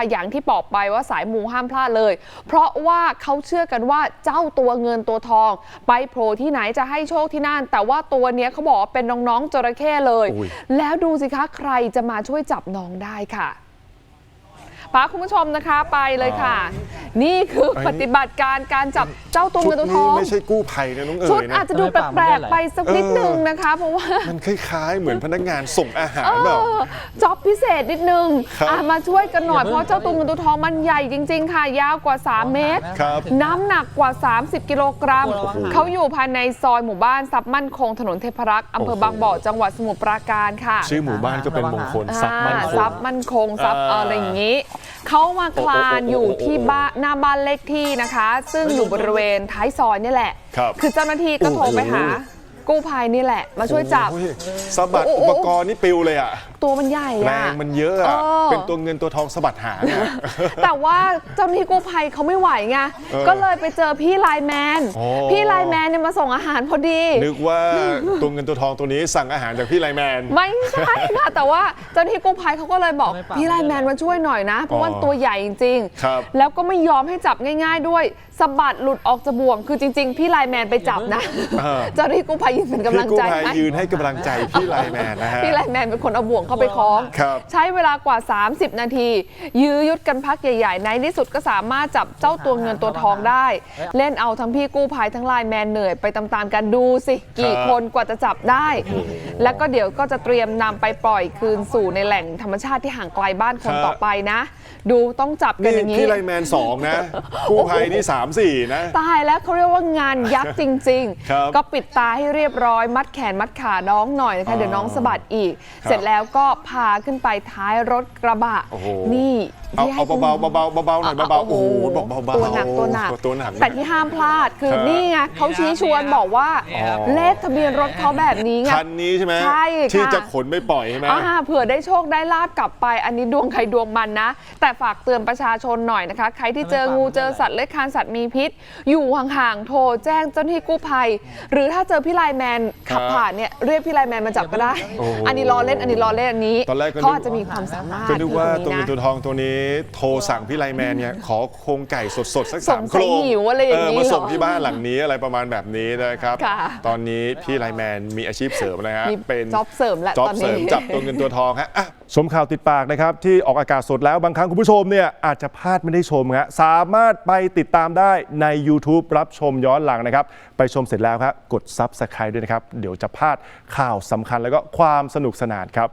อย่างที่บอกไปว่าสายมูห้ามพลาดเลย เพราะว่าเขาเชื่อกันว่าเจ้าตัวเงินตัวทอง ไปโผล่ที่ไหนจะให้โชคที่นั่น แต่ว่าตัวเนี้ยเขาบอกว่าเป็นน้องๆจระเข้เลยอุ้ยแล้วดูสิคะใครจะมาช่วยจับน้องได้ค่ะพาคุณผู้ชมนะคะไปเลยค่ะ นี่คือปฏิบัติการการจับเจ้าตัวชุเงิดนตัวทนี้องไม่ใช่กู้ภัยนะน้องเอ๋ชุดยนะอาจจะดูแปลกๆไปสักนิดนึงนะคะเพราะว่ามันคล้ายๆ เหมือนพนักงานส่งอาหารเอแบบอจ็อบพิเศษนิดนึงครับอะมาช่วยกันหน่อยเพราะเจ้าตัวเงินตัวทองมันใหญ่จริง ๆ ค่ะ ยาวกว่า 3 เมตรครับน้ำหนักกว่า 30 กิโลกรัมโอ้โหเขาอยู่ภายในซอยหมู่บ้านทรัพย์มั่นคงถนนเทพรักษ์อำเภอบางบ่อจังหวัดสมุทรปราการค่ะ ชื่อหมู่บ้านก็เป็นมงคลทรัพย์มั่นคอ่างทรัพย์มั่นคงทรัพย์อ่าอะไรอย่างนี้ เขามาคลานอยู่ที่บ้านหน้าบ้านเลขที่นะคะ ซึ่งอยู่บริเวณท้ายซอยนี่แหละครับคือเจ้าหน้าที่ก็โทรไปหา กู้ภัยนี่แหละ มาช่วยจับโอ้ยสะบัดโอ้โหอุปกรณ์นี่ปิวเลยอะตัวมันใหญ่แรอะ งมันเยอะอะเออ เป็นตัวเงินตัวทองสะบัดหางอะ แต่ว่าเจ้าหน้าที่กู้ภัยเขาไม่ไหวไง เออก็เลยไปเจอพี่ไลน์แมนโอ้พี่ไลน์แมนเนี่ยมาส่งอาหารพอดี นึกว่าตัวเงินตัวทองตัวนี้สั่งอาหารจากพี่ไลแมน ไม่ใช่ค่ะ แต่ว่าเจ้าหน้าที่กู้ภัยเขาก็เลยบอกไม่ปรับ พี่ไลน์แมนมาช่วยหน่อยนะ เพราะว่าอ๋อตัวใหญ่จริงครับ ๆ แล้วก็ไม่ยอมให้จับง่าย ๆ ด้วยสะบัดหลุดออกจากบ่วง คือจริง ๆ พี่ไลน์แมนไปจับนะเออเจ้าหน้าที่กู้ภัยยืนเป็นกำลัพี่งกู้ใจภัยให้ยืนให้กำลังใจพี่ไลแมนนะฮะ พี่ไลน์แมนเป็นคนเอาบ่วงเข้าไปคล้อง ครับใช้เวลากว่า 30 นาที ยื้อยุดกันพักใหญ่ๆ ในที่สุดก็สามารถจับเจ้าตัวเงินตัวทองได้ เล่นเอาทั้งพี่กู้ภัยทั้งไลน์แมนเหนื่อยไปตามๆกันดูสิ กี่ครับ คนกว่าจะจับได้ แล้วก็เดี๋ยวก็จะเตรียมนำไปปล่อยคืนสู่ในแหล่งธรรมชาติที่ห่างไกลบ้านคนต่อไปนะ ดูต้องจับกันนี่อย่างนี้ พี่ไลแมนสองนะกู้ภัยนี่สามสี่นะ ตายแล้วเขาเรียกว่างานยักษ์จริง ครับๆ ก็ปิดตาให้เรียบร้อย มัดแขนมัดขาน้องหน่อยนะคะอ๋อเดี๋ยวน้องสะบัดอีกครับเสร็จแล้วก็พาขึ้นไปท้ายรถกระบะ โอ้โห นี่เอาที่ให้เอาคุณ เบาๆเบาๆเบาๆหน่อยเบาๆโอ้โหบอกเบาๆตัวหนักตัวหนัก ตัวหนัก แต่ที่ห้ามพลาดคือครับนี่ไงเขาชี้ชวนบอกว่า อ๋อ เลขทะเบียนรถเขาแบบนี้ไง คันนี้ใช่ไหมใช่ค่ะ ที่จะขนไปปล่อยใช่ไหม อ่าเผื่อได้โชคได้ลาบกลับไป อันนี้ดวงใครดวงมันนะ แต่ฝากเตือนประชาชนหน่อยนะคะ ใครที่เจองูเจอสัตว์เลื้อยคลานสัตว์มีพิษ อยู่ห่างๆโทรแจ้งเจ้าหน้าที่กู้ภัย หรือถ้าเจอพี่ไลน์แมนขับครับผ่านเนี่ยเรียกพี่ไลน์แมนมาจับก็ได้ โอ้โหอันนี้รอเล่นอันนี้รอเล่นอันนี้ตอนแรกก็นึก เขาอาจจะมีความสามารถก็นึกว่าที่ตัวตรงเงินี้นนะตัวทองตัวนี้โทรสั่งพี่ไลแมนเนี่ยขอโครงไก่สดๆ สักสสางมสัโคยรงหิวอะไรอย่างนี้เมาส่งเหรอที่บ้านหลังนี้อะไรประมาณแบบนี้นะครับ ค่ะตอนนี้พี่ไลแมนมีอาชีพเสริมนะฮะมีเป็นจ็อบเสริมและจ็อบตอนเสรินี้มจับตัวเงินตัวทองฮะอะชมข่าวติดปากนะครับ ที่ออกอากาศสดแล้วบางครั้งคุณผู้ชมเนี่ยอาจจะพลาดไม่ได้ชมฮะสามารถไปติดตามได้ใน YouTube รับชมย้อนหลังนะครับ ไปชมเสร็จแล้วครับกด Subscribe ด้วยนะครับ เดี๋ยวจะพลาดข่าวสำคัญแล้วก็ความสนุกสนานครับ